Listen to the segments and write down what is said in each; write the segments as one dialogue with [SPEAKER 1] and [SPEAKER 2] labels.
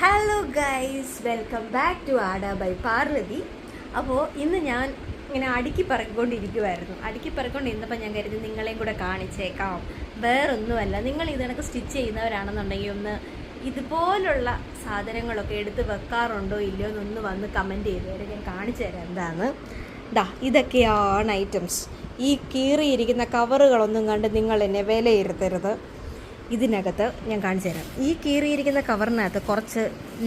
[SPEAKER 1] Hello guys welcome back to ആഡ by Parvathi അപ്പോൾ ഇന്ന് ഞാൻ ഇങ്ങനെ അടുക്കി പറക്കൊണ്ടിരിക്കുമായിരുന്നു അടുക്കി പറക്കൊണ്ടിരുന്നപ്പോൾ ഞാൻ കരുതി നിങ്ങളെയും കൂടെ കാണിച്ചേക്കാം. വേറൊന്നുമല്ല നിങ്ങൾ ഇത് കണക്ക് സ്റ്റിച്ച് ചെയ്യുന്നവരാണെന്നുണ്ടെങ്കിൽ ഒന്ന് ഇതുപോലുള്ള സാധനങ്ങളൊക്കെ എടുത്ത് വെക്കാറുണ്ടോ ഇല്ലയോ എന്നൊന്ന് വന്ന് കമന്റ് ചെയ്ത് തരാം. ഞാൻ കാണിച്ചു തരാം എന്താണ് ദാ ഇതൊക്കെയാണ് ഐറ്റംസ് ഈ കീറിയിരിക്കുന്ന കവറുകളൊന്നും കണ്ട് നിങ്ങൾ എന്നെ വിലയിരുത്തരുത്. ഇതിനകത്ത് ഞാൻ കാണിച്ചു തരാം. ഈ കീറിയിരിക്കുന്ന കവറിനകത്ത് കുറച്ച്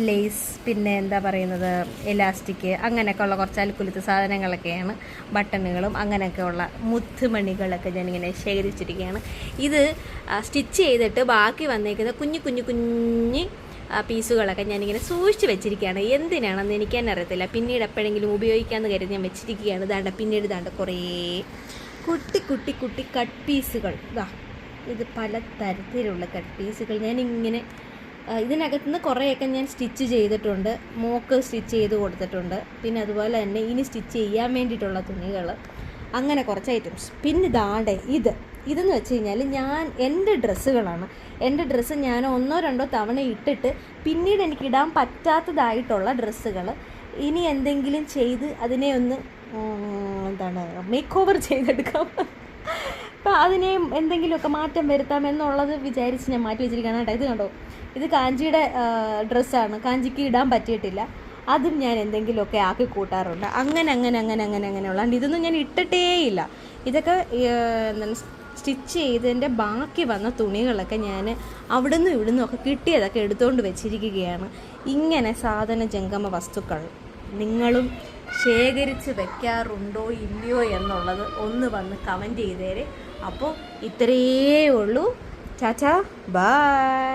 [SPEAKER 1] ലേസ് പിന്നെ എന്താ പറയുന്നത് എലാസ്റ്റിക് അങ്ങനെയൊക്കെ ഉള്ള കുറച്ച് അൽക്കുലത്ത് സാധനങ്ങളൊക്കെയാണ് ബട്ടണുകളും അങ്ങനെയൊക്കെയുള്ള മുത്തുമണികളൊക്കെ ഞാനിങ്ങനെ ശേഖരിച്ചിരിക്കുകയാണ്. ഇത് സ്റ്റിച്ച് ചെയ്തിട്ട് ബാക്കി വന്നേക്കുന്ന കുഞ്ഞു കുഞ്ഞു കുഞ്ഞ് പീസുകളൊക്കെ ഞാനിങ്ങനെ സൂക്ഷിച്ച് വെച്ചിരിക്കുകയാണ്. എന്തിനാണെന്ന് എനിക്ക് തന്നെ അറിയത്തില്ല. പിന്നീട് എപ്പോഴെങ്കിലും ഉപയോഗിക്കാമെന്ന് കരുതി ഞാൻ വെച്ചിരിക്കുകയാണ്. ദാണ്ട പിന്നീട് ദാണ്ട കുറേ കുട്ടി കുട്ടി കുട്ടി കട്ട് പീസുകൾ. ഇതാ ഇത് പല തരത്തിലുള്ള കട്ട് പീസുകൾ ഞാനിങ്ങനെ ഇതിനകത്ത് ഇതിനകത്തുനിന്ന് കുറേയൊക്കെ ഞാൻ സ്റ്റിച്ച് ചെയ്തിട്ടുണ്ട്. മോക്ക് സ്റ്റിച്ച് ചെയ്ത് കൊടുത്തിട്ടുണ്ട്. പിന്നെ അതുപോലെ തന്നെ ഇനി സ്റ്റിച്ച് ചെയ്യാൻ വേണ്ടിയിട്ടുള്ള തുണികൾ അങ്ങനെ കുറച്ച് ഐറ്റംസ് പിന്നെ ഇതാടെ ഇത്. ഇതെന്ന് വെച്ച് കഴിഞ്ഞാൽ ഞാൻ എന്റെ ഡ്രസ്സുകളാണ്. എന്റെ ഡ്രസ്സ് ഞാൻ ഒന്നോ രണ്ടോ തവണ ഇട്ടിട്ട് പിന്നീട് എനിക്ക് ഇടാൻ പറ്റാത്തതായിട്ടുള്ള ഡ്രസ്സുകൾ ഇനി എന്തെങ്കിലും ചെയ്ത് അതിനെ ഒന്ന് എന്താണ് മേക്ക് ഓവർ ചെയ്തെടുക്കാം. അപ്പോൾ അതിനെ എന്തെങ്കിലുമൊക്കെ മാറ്റം വരുത്താം എന്നുള്ളത് വിചാരിച്ച് ഞാൻ മാറ്റി വെച്ചിരിക്കുകയാണ് കേട്ടോ. ഇത് കണ്ടോ? ഇത് കാഞ്ചിയുടെ ഡ്രസ്സാണ്. കാഞ്ചിക്ക് ഇടാൻ പറ്റിയിട്ടില്ല. അതും ഞാൻ എന്തെങ്കിലുമൊക്കെ ആക്കി കൂട്ടാറുണ്ട്. അങ്ങനെ അങ്ങനെ അങ്ങനെ അങ്ങനെ അങ്ങനെ ഉള്ളതുകൊണ്ട് ഇതൊന്നും ഞാൻ ഇട്ടിട്ടേയില്ല. ഇതൊക്കെ എന്താണ് സ്റ്റിച്ച് ചെയ്തതിന്റെ ബാക്കി വന്ന തുണികളൊക്കെ ഞാൻ അവിടുന്ന് ഇവിടുന്നും ഒക്കെ കിട്ടിയതൊക്കെ എടുത്തുകൊണ്ട് വെച്ചിരിക്കുകയാണ്. ഇങ്ങനെ സാധന ജംഗമ വസ്തുക്കൾ നിങ്ങളും ശേഖരിച്ച് വെക്കാറുണ്ടോ ഇല്ലയോ എന്നുള്ളത് ഒന്ന് വന്ന് കമന്റ് ചെയ്തേരെ. അപ്പോൾ ഇത്രയേ ഉള്ളൂ. ചാച്ചാ ബൈ